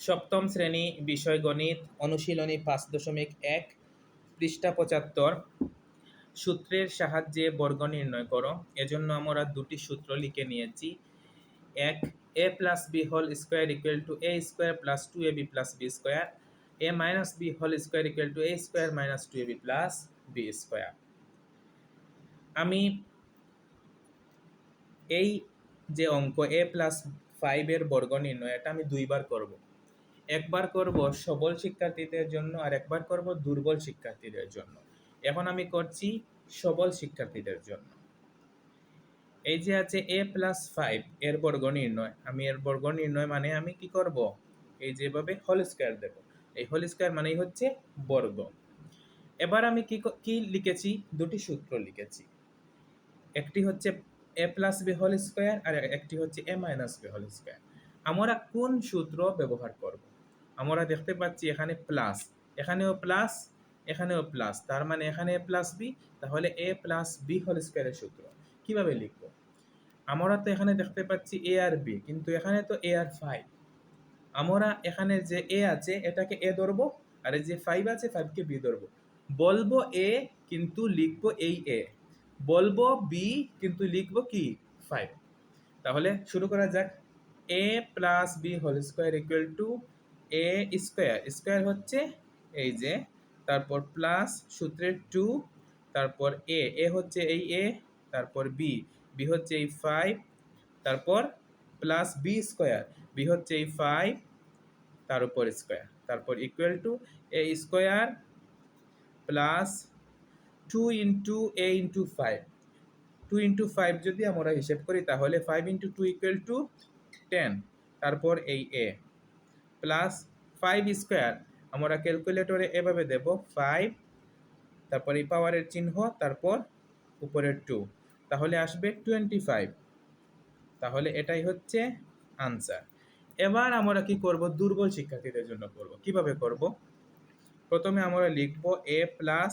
সপ্তম শ্রেণি বিষয় গণিত, অনুশীলনী পাঁচ দশমিক এক, পৃষ্ঠা পঁচাত্তর। সূত্রের সাহায্যে বর্গ নির্ণয় করো। এজন্য আমরা দুটি সূত্র লিখে নিয়েছি। এক A plus B whole square equal to A square plus two A B plus B square A minus B whole square equal to A square minus two A B plus B square আমি এই যে অঙ্ক এ plus ফাইভের বর্গ নির্ণয় এটা আমি দুইবার করব। একবার করব সবল শিক্ষার্থীদের জন্য আর একবার করব দুর্বল শিক্ষার্থীদের জন্য। এখন আমি করছি সবল শিক্ষার্থীদের জন্য। এই যে আছে এ প্লাস ফাইভ এর বর্গ নির্ণয়। আমি এর বর্গ নির্ণয় মানে আমি কি করব? এই যেভাবে হোল স্কোয়ার দেব। এই হোল স্কোয়ার মানেই হচ্ছে বর্গ। এবার আমি কি কি লিখেছি? দুটি সূত্র লিখেছি। একটি হচ্ছে A plus B whole square আর একটি হচ্ছে A minus B whole square আমরা কোন সূত্র ব্যবহার করব? আমরা দেখতে পাচ্ছি এখানে প্লাস এখানেও প্লাস এখানেও প্লাস তার মানে এখানে এ প্লাস বি তাহলে এ প্লাস বি হোল স্কোয়ারের সূত্র। কীভাবে লিখব? আমরা তো এখানে দেখতে পাচ্ছি এ আর বি কিন্তু এখানে তো এ আর ফাইভ আমরা এখানে যে এ আছে, এটাকে এ ধরবো, আর যে ফাইভ আছে ফাইভকে বি ধরবো। বলব এ কিন্তু লিখব এই এ বলব বি কিন্তু লিখব কি? ফাইভ তাহলে শুরু করা যাক। A plus B whole square equal to A square square হচ্ছে এই যে, তারপর প্লাস সূত্রের টু, তারপর এ এ হচ্ছে এই এ, তারপর বি বি হচ্ছে এই ফাইভ, তারপর প্লাস বি স্কোয়ার, বি হচ্ছে এই ফাইভ, তার উপর স্কোয়ার, তারপর equal to A square plus two into A into five two into five যদি আমরা হিসেব করি তাহলে five into two equal to ten তারপর এই এ প্লাস ফাইভ স্কোয়ার আমরা ক্যালকুলেটরে এভাবে দেব ফাইভ তারপর এই পাওয়ারের চিহ্ন, তারপর উপরের টু তাহলে আসবে টোয়েন্টি ফাইভ তাহলে এটাই হচ্ছে আনসার এবার আমরা কি করব? দুর্বল শিক্ষার্থীদের জন্য করব। কীভাবে করব? প্রথমে আমরা লিখব A plus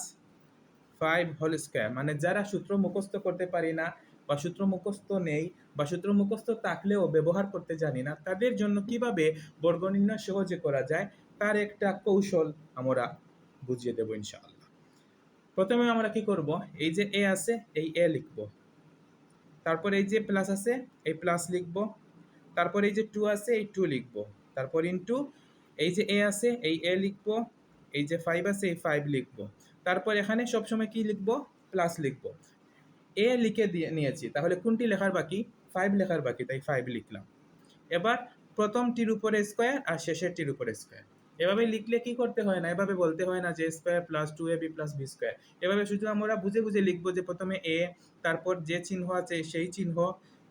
five whole square মানে যারা সূত্র মুখস্থ করতে পারি না বা সূত্র মুখস্থ নেই বা সূত্র মুখস্থ থাকলেও ব্যবহার করতে জানি না, তাদের জন্য কীভাবে বর্গ নির্ণয় সহজে করা যায়, তার একটা কৌশল আমরা বুঝিয়ে দেবো ইনশাআল্লাহ। প্রথমে আমরা কি করব? এই যে এ আছে, এই এ লিখব। তারপর এই যে প্লাস আছে, এই প্লাস লিখব। তারপর এই যে টু আছে, এই টু লিখব। তারপর ইনটু এই যে এ আছে, এই এ লিখব। এই যে ফাইভ আছে, এই ফাইভ লিখব। তারপর এখানে সবসময় কি লিখব? প্লাস লিখব। এ লিখে দিয়ে নিয়েছি, তাহলে কোনটি লেখার বাকি? ফাইভ লেখার বাকি, তাই ফাইভ লিখলাম। এবার প্রথমটির উপরে স্কোয়ার আর শেষেরটির উপরে স্কোয়ার এভাবে লিখলে কি করতে হয় না? এভাবে বলতে হয় না যে square plus two A B plus B square এভাবে শুধু আমরা বুঝে বুঝে লিখব যে প্রথমে এ তারপর যে চিহ্ন আছে সেই চিহ্ন,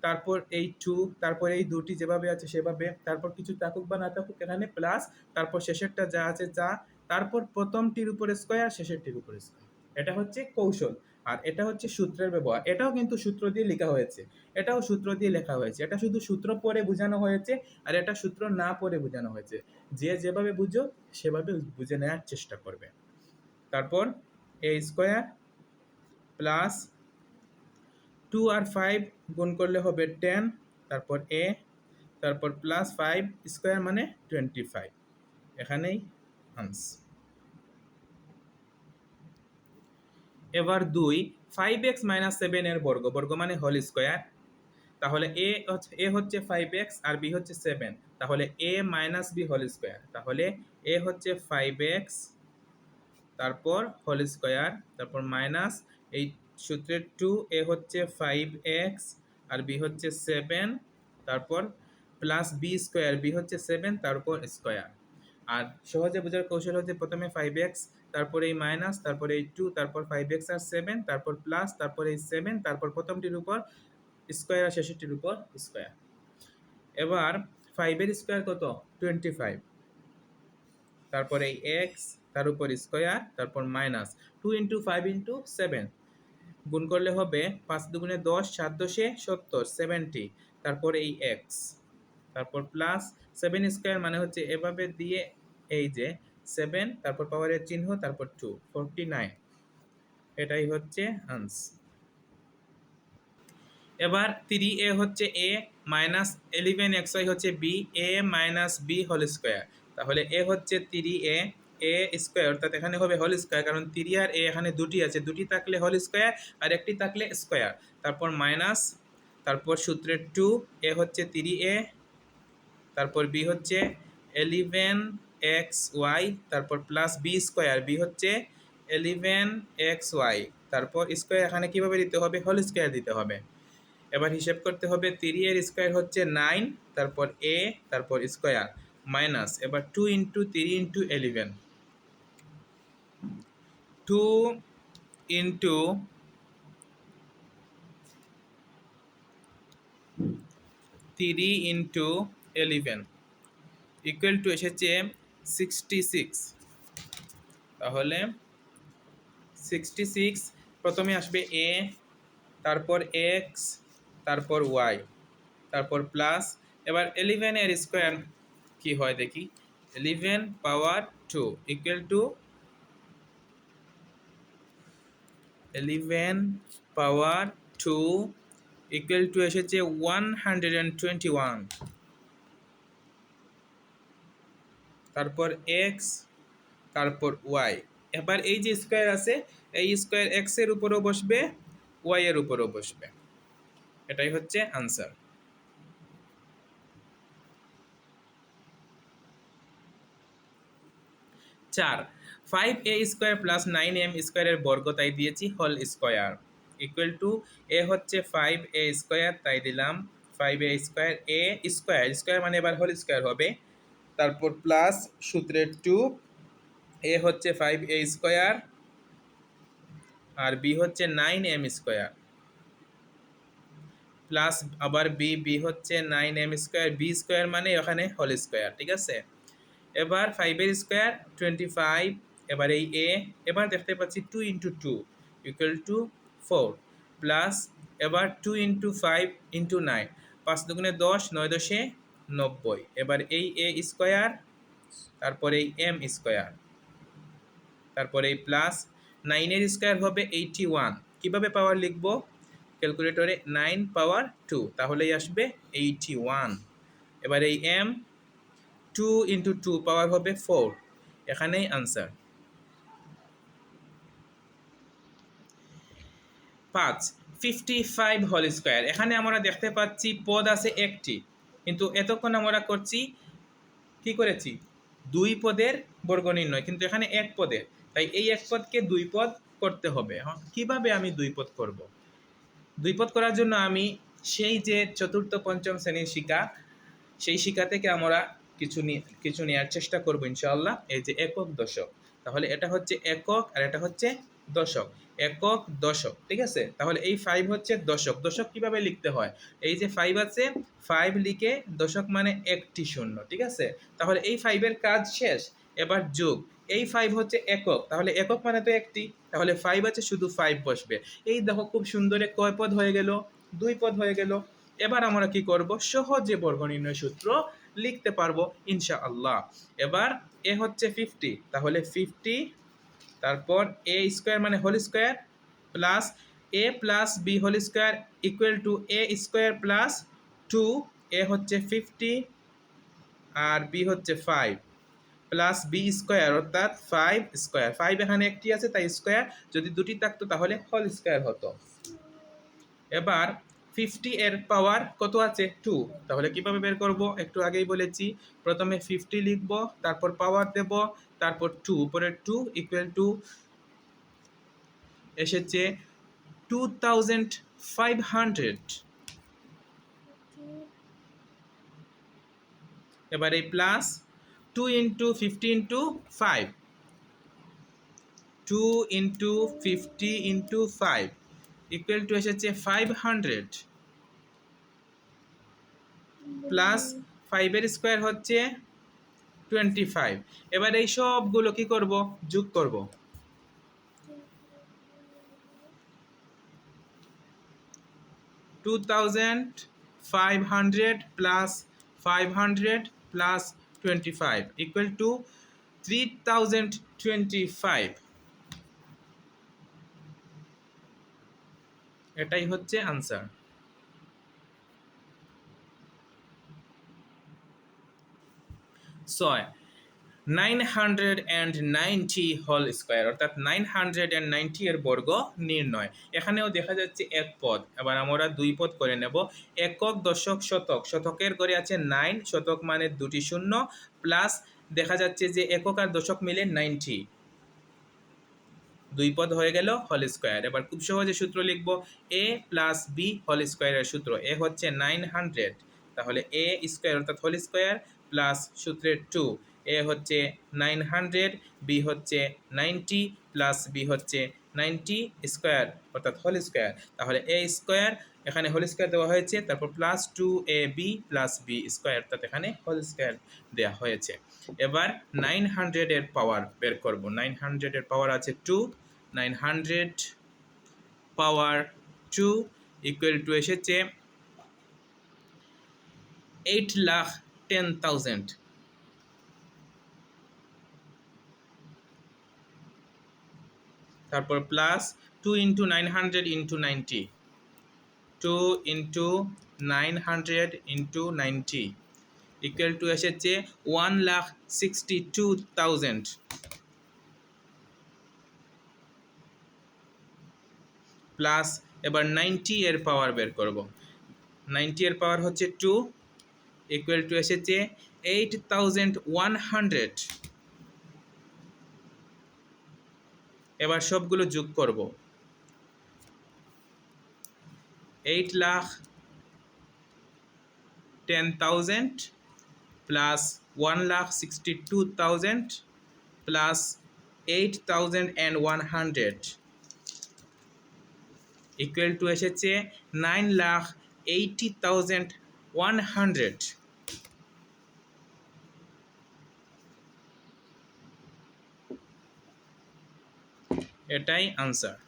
তারপর এই টু তারপর এই দুটি যেভাবে আছে সেভাবে, তারপর কিছু থাকুক বা না থাকুক, এখানে প্লাস তারপর শেষেরটা যা আছে যা, তারপর প্রথমটির উপরে স্কোয়ার শেষেরটির উপরে স্কোয়ার এটা হচ্ছে কৌশল। আর এটা হচ্ছে সূত্রের ব্যবহার। এটাও কিন্তু সূত্র দিয়ে লেখা হয়েছে। এটাও সূত্র দিয়ে লেখা হয়েছে। এটা শুধু সূত্র পরে বোঝানো হয়েছে আর এটা সূত্র না পরে বোঝানো হয়েছে। যে যেভাবে বুঝো, সেভাবে বুঝে নেওয়ার চেষ্টা করবে। তারপর এ স্কোয়ার প্লাস টু আর ফাইভ গুণ করলে হবে টেন তারপর এ তারপর প্লাস ফাইভ স্কোয়ার মানে টোয়েন্টি ফাইভ এখানেই আনস। এবার দুই ফাইভ এক্স মাইনাস সেভেন এর বর্গ বর্গ মানে হোল স্কোয়ার তাহলে এ হচ্ছে এ হচ্ছে ফাইভ এক্স আর বি হচ্ছে সেভেন তাহলে A minus B whole square তাহলে এ হচ্ছে ফাইভ এক্স তারপর হোল স্কোয়ার তারপর মাইনাস এই সূত্রের টু এ হচ্ছে ফাইভ এক্স আর বি হচ্ছে সেভেন তারপর প্লাস বি স্কোয়ার বি হচ্ছে সেভেন তারপর স্কোয়ার আর সহজে বোঝার কৌশল হচ্ছে প্রথমে ফাইভ এক্স তারপর এই মাইনাস তারপর এই টু তারপর ফাইভ এক্স আর সেভেন তারপর প্লাস তারপর এই সেভেন তারপর প্রথমটির উপর স্কোয়ার আর শেষেরটির উপর স্কোয়ার এবার ফাইভের স্কোয়ার কত? টোয়েন্টি ফাইভ তারপর এই এক্স তার উপর স্কোয়ার তারপর minus two into five into seven গুণ করলে হবে পাঁচ দুগুণে দশ, সাত দশে সত্তর সেভেন্টি তারপর এই এক্স তারপর প্লাস সেভেন স্কোয়ার মানে হচ্ছে এভাবে দিয়ে এই যে সেভেন, তারপর পাওয়ারের চিহ্ন, তারপর টু, ফোরটি নাইন। এটাই হচ্ছে আনস। এবার থ্রি এ হচ্ছে A minus eleven X Y হচ্ছে B, A minus B whole square. তাহলে এ হচ্ছে তিরি এ এ স্কোয়ার, অর্থাৎ এখানে হবে হোল স্কোয়ার, কারণ থ্রি আর এ এখানে দুটি আছে, দুটি থাকলে হোল স্কোয়ার আর একটি থাকলে স্কোয়ার। তারপর মাইনাস, তারপর সূত্রের টু, এ হচ্ছে তিরি এ, তারপর বি হচ্ছে এলিভেন এক্স ওয়াই, তারপর প্লাস বি স্কোয়ার, বি হচ্ছে এলিভেন এক্স ওয়াই, তারপর স্কোয়ার এখানে কীভাবে দিতে হবে? হোল স্কোয়ার দিতে হবে। এবার হিসেব করতে হবে তিরি এর স্কোয়ার হচ্ছে নাইন তারপর এ তারপর স্কোয়ার মাইনাস এবার two into three into eleven two into three into eleven equal to এসেছে সিক্সটি সিক্স। তাহলে সিক্সটি সিক্স, প্রথমে আসবে এ তারপর এক্স তারপর ওয়াই তারপর প্লাস এবার এলিভেনের স্কোয়ার কি হয় দেখি? Eleven power two equal to eleven power two equal to এসেছে one hundred and twenty one তারপর এক্স তারপর ওয়াই এবার এই যে স্কোয়ার আছে, এই স্কোয়ার এক্সের উপরও বসবে ওয়াই এর উপরও বসবে। এটাই হচ্ছে আনসার চার five a square plus nine m স্কোয়ারের বর্গ তাই দিয়েছি whole square equal to a হচ্ছে ফাইভ এ স্কোয়ার তাই দিলাম five a square a square square মানে এবার হোল স্কোয়ার হবে। তারপর প্লাস সূত্রের টু এ হচ্ছে ফাইভ এ স্কোয়ার আর বি হচ্ছে নাইন এম স্কোয়ার প্লাস আবার বি বি হচ্ছে nine m square b square মানে ওখানে হোল স্কোয়ার ঠিক আছে? এবার ফাইভের স্কোয়ার টোয়েন্টি ফাইভ এবার এই এ এবার দেখতে পাচ্ছি two into two equal to four plus এবার two into five into nine পাঁচ দুগুণে দশ, নয় দশে নব্বই। এবার এই এ স্কোয়ার, তারপর এই এম স্কোয়ার, তারপর এই প্লাস নাইনের স্কোয়ার হবে এইটি ওয়ান। কীভাবে পাওয়ার লিখব? ক্যালকুলেটরে নাইন পাওয়ার টু, তাহলেই আসবে এইটি ওয়ান। এবার এই m two into two power হবে ফোর। এখানেই আনসার। পাঁচ, ফিফটি ফাইভ হোল স্কোয়ার। এখানে আমরা দেখতে পাচ্ছি পদ আছে একটি। কিন্তু এতক্ষণ আমরা করছি, কি করেছি? দুই পদের বর্গ নির্ণয়, কিন্তু এখানে এক পদের। তাই এই এক পদকে দুই পদ করতে হবে। কীভাবে আমি দুই পদ করব? দুই পদ করার জন্য আমি সেই যে চতুর্থ পঞ্চম শ্রেণির শিকা, সেই শিকা থেকে আমরা কিছু কিছু নেওয়ার চেষ্টা করব ইনশাআল্লাহ, এই যে একক দশক। তাহলে এটা হচ্ছে একক আর এটা হচ্ছে দশক, একক দশক, ঠিক আছে? তাহলে এই ফাইভ হচ্ছে দশক। দশক কীভাবে লিখতে হয়? এই যে ফাইভ আছে ফাইভ লিখে দশক মানে একটি শূন্য, ঠিক আছে? তাহলে এই ফাইভের কাজ শেষ, এবার যোগ। এই ফাইভ হচ্ছে একক, তাহলে একক মানে তো একটি। তাহলে ফাইভ আছে, শুধু ফাইভ বসবে। এই দেখো খুব সুন্দরে কয় পদ হয়ে গেল? দুই পদ হয়ে গেল। এবার আমরা কি করব? সহজে বর্গ নির্ণয় সূত্র লিখতে পারব ইনশা আল্লাহ এবার এ হচ্ছে ফিফটি তাহলে ফিফটি তারপর এ স্কোয়ার মানে whole square plus a plus b whole square equal to a square plus two a হচ্ছে ফিফটি আর বি হচ্ছে ফাইভ প্লাস বি স্কোয়ার অর্থাৎ ফাইভ স্কোয়ার ফাইভ এখানে একটি আছে, তাই স্কোয়ার যদি দুটি থাকতো তাহলে হোল স্কোয়ার হতো। এবার ফিফটি এর পাওয়ার কত আছে? টু তাহলে কীভাবে বের করব? একটু আগেই বলেছি। প্রথমে ফিফটি লিখব, তারপর পাওয়ার দেব তারপর টু উপরে টু ইকুয়াল টু এসেছে টু থাউজেন্ড ফাইভ হান্ড্রেড এবার এই plus two into fifty into five two into fifty into five equal to এসেছে ফাইভ হান্ড্রেড প্লাস ফাইভের স্কোয়ার হচ্ছে টোয়েন্টি ফাইভ এবার এই সবগুলো কি করব? যোগ করব। Two thousand five hundred plus five hundred plus twenty five equal to three thousand twenty five এটাই হচ্ছে আনসার ছয়। নাইন হান্ড্রেড অ্যান্ড নাইনটি হল স্কোয়ার অর্থাৎ নাইন হান্ড্রেড অ্যান্ড নাইনটি এর বর্গ নির্ণয়। এখানেও দেখা যাচ্ছে এক পদ। এবার আমরা দুই পদ করে নেব। একক দশক শতক, শতকের করে আছে নাইন শতক মানে দুটি শূন্য প্লাস দেখা যাচ্ছে যে একক আর দশক মিলে নাইনটি দুই পদ হয়ে গেল হল স্কোয়ার এবার খুব সহজে সূত্র লিখব। এ প্লাস বি হল স্কোয়ারের সূত্র। এ হচ্ছে নাইন হান্ড্রেড তাহলে এ স্কোয়ার অর্থাৎ হল স্কোয়ার প্লাস সূত্রের টু। এ হচ্ছে নাইন হান্ড্রেড, বি হচ্ছে নাইনটি, প্লাস বি হচ্ছে নাইনটি স্কোয়ার, অর্থাৎ হোল স্কোয়ার। তাহলে এ স্কোয়ার, এখানে হোল স্কোয়ার দেওয়া হয়েছে, তারপর plus two a b, plus b square, অর্থাৎ এখানে হোল স্কোয়ার দেওয়া হয়েছে। এবার নাইন হান্ড্রেডের পাওয়ার বের করব। নাইন হান্ড্রেডের পাওয়ার আছে two, nine hundred power two equal to এসেছে এইট লাখ টেন থাউজেন্ড তারপর plus two into nine hundred into ninety two into nine hundred into ninety equal to এসেছে one lakh sixty two thousand plus এবার ninety এর power বের করব। Ninety এর power হচ্ছে two equal to এসেছে eight thousand one hundred এবার সবগুলো যোগ করব। Eight lakh ten thousand plus one lakh sixty two thousand plus eight thousand and one hundred equal to এসেছে nine lakh eighty thousand one hundred এটাই answer